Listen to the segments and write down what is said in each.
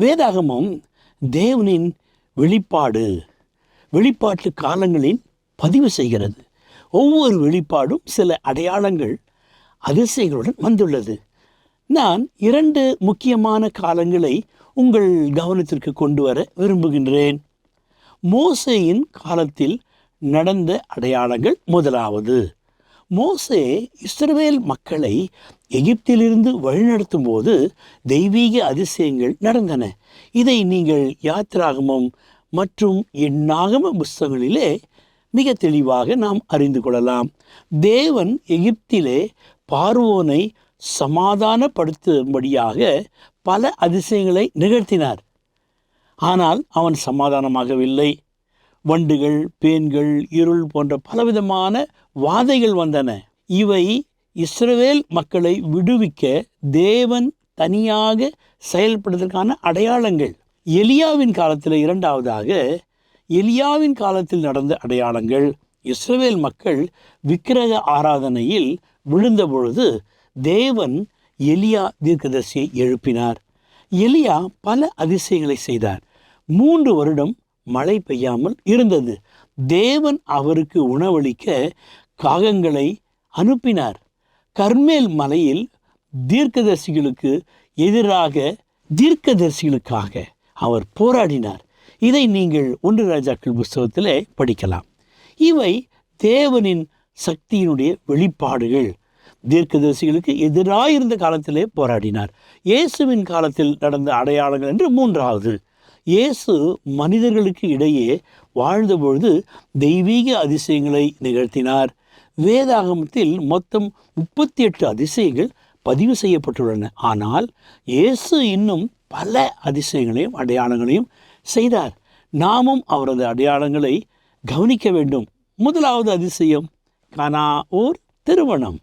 வேதாகமம் தேவனின் வெளிப்பாடு. வெளிப்பாட்டு காலங்களின் பதிவு செய்கிறது. ஒவ்வொரு வெளிப்பாடும் சில அடையாளங்கள் அதிசயங்களுடன் வந்துள்ளது. நான் இரண்டு முக்கியமான காலங்களை உங்கள் கவனத்திற்கு கொண்டு வர விரும்புகின்றேன். மோசேயின் காலத்தில் நடந்த அடையாளங்கள் முதலாவது. மோசே இஸ்ரவேல் மக்களை எகிப்திலிருந்து வழிநடத்தும் போது தெய்வீக அதிசயங்கள் நடந்தன. இதை நீங்கள் யாத்ராகமம் மற்றும் எண்ணாகம புஸ்தகங்களிலே மிக தெளிவாக நாம் அறிந்து கொள்ளலாம். தேவன் எகிப்திலே பார்வோனை சமாதானப்படுத்தும்படியாக பல அதிசயங்களை நிகழ்த்தினார். ஆனால் அவன் சமாதானமாகவில்லை. வண்டுகள் பேன்கள் இருள் போன்ற பலவிதமான வாதைகள் வந்தன. இவை இஸ்ரவேல் மக்களை விடுவிக்க தேவன் தனியாக செயல்படுவதற்கான அடையாளங்கள். எலியாவின் காலத்தில் இரண்டாவதாக எலியாவின் காலத்தில் நடந்த அடையாளங்கள் இஸ்ரவேல் மக்கள் விக்கிரக ஆராதனையில் விழுந்த பொழுது தேவன் எலியா தீர்க்கதரிசியை எழுப்பினார். எலியா பல அதிசயங்களை செய்தார். மூன்று வருடம் மழை பெய்யாமல் இருந்தது. தேவன் அவருக்கு உணவளிக்க காகங்களை அனுப்பினார். கர்மேல் மலையில் தீர்க்கதரிசிகளுக்கு எதிராக தீர்க்கதரிசிகளுக்காக அவர் போராடினார். இதை நீங்கள் ஒன்று ராஜாக்கள் புஸ்தகத்தில் படிக்கலாம். இவை தேவனின் சக்தியினுடைய வெளிப்பாடுகள். தீர்க்கதரிசிகளுக்கு எதிராக இருந்த காலத்திலே போராடினார். இயேசுவின் காலத்தில் நடந்த அடையாளங்கள் என்று மூன்றாவது. இயேசு மனிதர்களுக்கு இடையே வாழ்ந்தபொழுது தெய்வீக அதிசயங்களை நிகழ்த்தினார். வேதாகமத்தில் மொத்தம் முப்பத்தி எட்டு அதிசயங்கள் பதிவு செய்யப்பட்டுள்ளன. ஆனால் இயேசு இன்னும் பல அதிசயங்களையும் அடையாளங்களையும் செய்தார். நாமும் அவரது அடையாளங்களை கவனிக்க வேண்டும். முதலாவது அதிசயம் கனா ஊர் திருமணம்.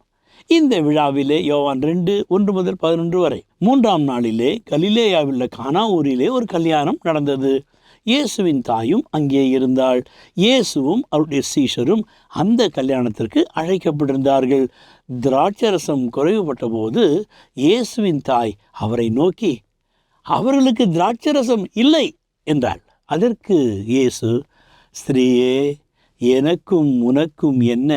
இந்த விழாவிலே யோவான் ரெண்டு ஒன்று முதல் பதினொன்று வரை மூன்றாம் நாளிலே கலிலேயாவில் கானா ஊரிலே ஒரு கல்யாணம் நடந்தது. இயேசுவின் தாயும் அங்கே இருந்தாள். இயேசுவும் அவருடைய சீஷரும் அந்த கல்யாணத்திற்கு அழைக்கப்பட்டிருந்தார்கள். திராட்சரசம் குறைவுபட்ட போது இயேசுவின் தாய் அவரை நோக்கி அவர்களுக்கு திராட்சரசம் இல்லை என்றாள். அதற்கு இயேசு ஸ்திரீயே எனக்கும் உனக்கும் என்ன?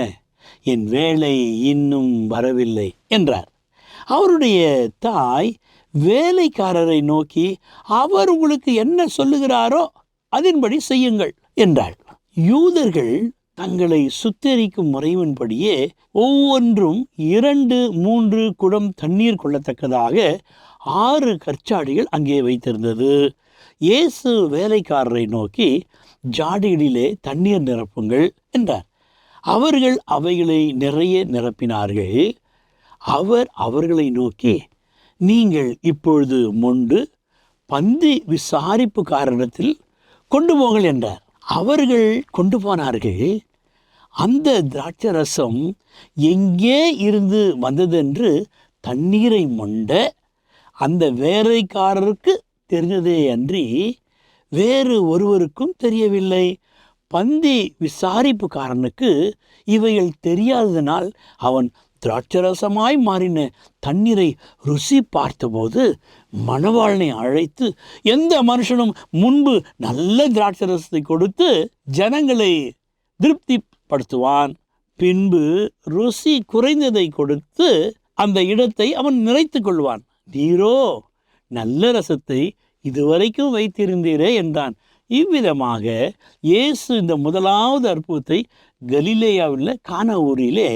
என் வேலை இன்னும் வரவில்லை என்றார். அவருடைய தாய் வேலைக்காரரை நோக்கி அவர் உங்களுக்கு என்ன சொல்லுகிறாரோ அதன்படி செய்யுங்கள் என்றாள். யூதர்கள் தங்களை சுத்தரிக்கும் முறைவின்படியே ஒவ்வொன்றும் இரண்டு மூன்று குடம் தண்ணீர் கொள்ளத்தக்கதாக ஆறு கற்சாடிகள் அங்கே வைத்திருந்தது. இயேசு வேலைக்காரரை நோக்கி ஜாடிகளிலே தண்ணீர் நிரப்புங்கள் என்றார். அவர்கள் அவைகளை நிறைய நிரப்பினார்கள். அவர் அவர்களை நோக்கி நீங்கள் இப்பொழுது மொண்டு பந்தி விசாரிப்பு காரணத்தில் கொண்டு போங்கள் என்றார். அவர்கள் கொண்டு போனார்கள். அந்த திராட்சரசம் எங்கே இருந்து வந்ததென்று தண்ணீரை மொண்ட அந்த வேலைக்காரருக்கு தெரிந்ததே அன்றி வேறு ஒருவருக்கும் தெரியவில்லை. பந்தி விசாரிப்புக்காரனுக்கு இவைகள் தெரியாததனால் அவன் திராட்சரசமாய் மாறின தண்ணீரை ருசி பார்த்தபோது மணவாளனை அழைத்து எந்த மனுஷனும் முன்பு நல்ல திராட்சரசத்தை கொடுத்து ஜனங்களை திருப்திப்படுத்துவான். பின்பு ருசி குறைந்ததை கொடுத்து அந்த இடத்தை அவன் நிறைத்து கொள்வான். நீரோ நல்ல ரசத்தை இதுவரைக்கும் வைத்திருந்தீரே என்றான். இவ்விதமாக இயேசு இந்த முதலாவது அற்புதத்தை கலிலேயாவில் கான ஊரிலே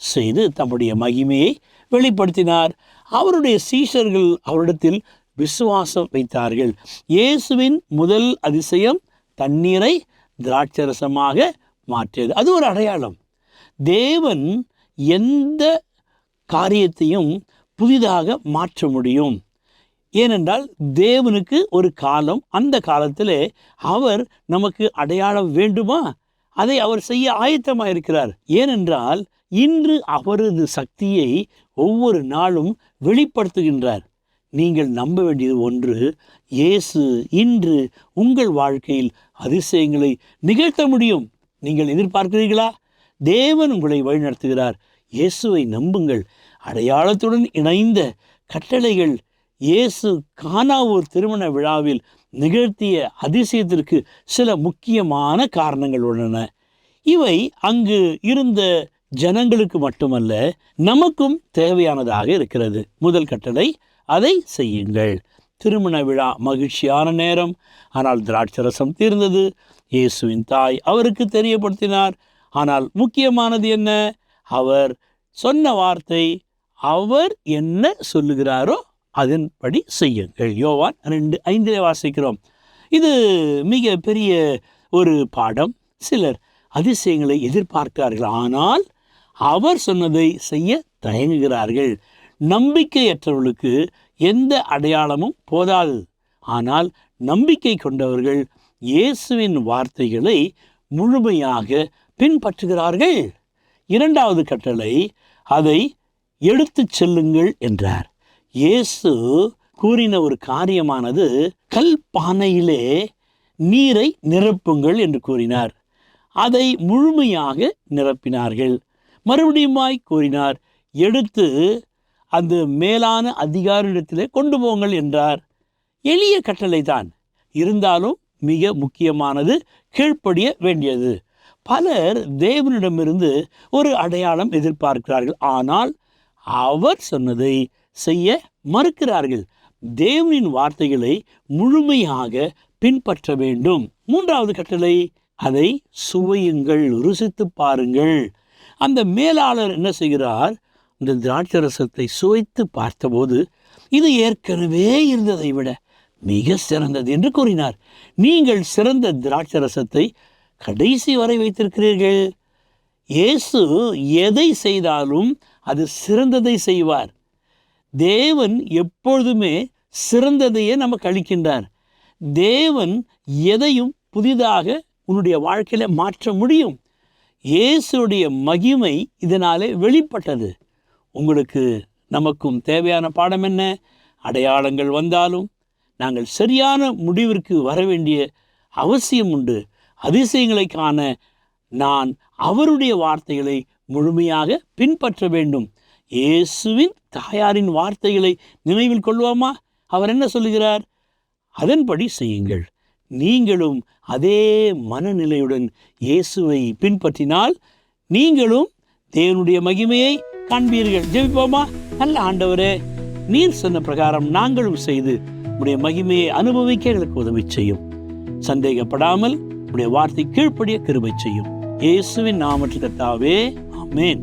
செய்து தம்முடைய மகிமையை வெளிப்படுத்தினார். அவருடைய சீஷர்கள் அவரிடத்தில் விசுவாசம் வைத்தார்கள். இயேசுவின் முதல் அதிசயம் தண்ணீரை திராட்சரசமாக மாற்றியது. அது ஒரு அடையாளம். தேவன் எந்த காரியத்தையும் புதிதாக மாற்ற முடியும். ஏனென்றால் தேவனுக்கு ஒரு காலம் அந்த காலத்தில் அவர் நமக்கு அடையாளம் வேண்டுமா? அதை அவர் செய்ய ஆயத்தமாக இருக்கிறார் ஏனென்றால் இன்று அவரது சக்தியை ஒவ்வொரு நாளும் வெளிப்படுத்துகின்றார். நீங்கள் நம்ப வேண்டியது ஒன்று இயேசு இன்று உங்கள் வாழ்க்கையில் அதிசயங்களை நிகழ்த்த முடியும். நீங்கள் எதிர்பார்க்கிறீர்களா? தேவன் உங்களை வழிநடத்துகிறார். இயேசுவை நம்புங்கள். அடையாளத்துடன் இணைந்த கட்டளைகள் இயேசு கானாவூர் திருமண விழாவில் நிகழ்த்திய அதிசயத்திற்கு சில முக்கியமான காரணங்கள் உள்ளன. இவை அங்கு இருந்த ஜனங்களுக்கு மட்டுமல்ல நமக்கும் தேவையானதாக இருக்கிறது. முதல் கட்டளை அதை செய்யுங்கள். திருமண விழா மகிழ்ச்சியான நேரம். ஆனால் திராட்சரசம் தீர்ந்தது. இயேசுவின் தாய் அவருக்கு தெரியப்படுத்தினார். ஆனால் முக்கியமானது என்ன? அவர் சொன்ன வார்த்தை அவர் என்ன சொல்லுகிறாரோ அதன்படி செய்யுங்கள். யோவான் ரெண்டு ஐந்திலே வாசிக்கிறோம். இது மிக பெரிய ஒரு பாடம். சிலர் அதிசயங்களை எதிர்பார்க்கிறார்கள். ஆனால் அவர் சொன்னதை செய்ய தயங்குகிறார்கள். நம்பிக்கையற்றவர்களுக்கு எந்த அடையாளமும் போதாது. ஆனால் நம்பிக்கை கொண்டவர்கள் இயேசுவின் வார்த்தைகளை முழுமையாக பின்பற்றுகிறார்கள். இரண்டாவது கட்டளை அதை எடுத்துச் செல்லுங்கள் என்றார். இயேசு கூறின ஒரு காரியமானது கல் பானையிலே நீரை நிரப்புங்கள் என்று கூறினார். அதை முழுமையாக நிரப்பினார்கள். மறுபடியுமாய் கூறினார் எடுத்து அந்த மேலான அதிகாரிடத்திலே கொண்டு போங்கள் என்றார். எளிய கட்டளை தான் இருந்தாலும் மிக முக்கியமானது கீழ்ப்படிய வேண்டியது. பலர் தேவனிடமிருந்து ஒரு அடையாளம் எதிர்பார்க்கிறார்கள். ஆனால் அவர் சொன்னதை செய்ய மறுக்கிறார்கள். தேவனின் வார்த்தைகளை முழுமையாக பின்பற்ற வேண்டும். மூன்றாவது கட்டளை அதை சுவையுங்கள் ருசித்து பாருங்கள். அந்த மேலாளர் என்ன செய்கிறார்? இந்த திராட்சரசத்தை சுவைத்து பார்த்தபோது இது ஏற்கனவே இருந்ததை விட மிக சிறந்தது என்று கூறினார். நீங்கள் சிறந்த திராட்சரசத்தை கடைசி வரை வைத்திருக்கிறீர்கள். இயேசு எதை செய்தாலும் அது சிறந்ததை செய்வார். தேவன் எப்பொழுதுமே சிறந்ததையே நமக்கு அளிக்கின்றார். தேவன் எதையும் புதிதாக உன்னுடைய வாழ்க்கையில மாற்ற முடியும். இயேசுடைய மகிமை இதனாலே வெளிப்பட்டது. உங்களுக்கு நமக்கும் தேவையான பாடம் என்ன? அடையாளங்கள் வந்தாலும் நாங்கள் சரியான முடிவிற்கு வர வேண்டிய அவசியம் உண்டு. அதிசயங்களை காண நான் அவருடைய வார்த்தைகளை முழுமையாக பின்பற்ற வேண்டும். இயேசுவின் தாயாரின் வார்த்தைகளை நினைவில் கொள்வோமா? அவர் என்ன சொல்லுகிறார்? அதன்படி செய்யுங்கள். நீங்களும் அதே மனநிலையுடன் இயேசுவை பின்பற்றினால் நீங்களும் தேவனுடைய மகிமையை காண்பீர்கள். ஜெபிப்போமா? நல்ல ஆண்டவரே நீர் சொன்ன பிரகாரம் நாங்களும் செய்து உடைய மகிமையை அனுபவிக்க எங்களுக்கு உதவி செய்யும். சந்தேகப்படாமல் உடைய வார்த்தை கீழ்ப்படிய கிருபை செய்யும். இயேசுவின் நாமற்ற கர்த்தாவே அமேன்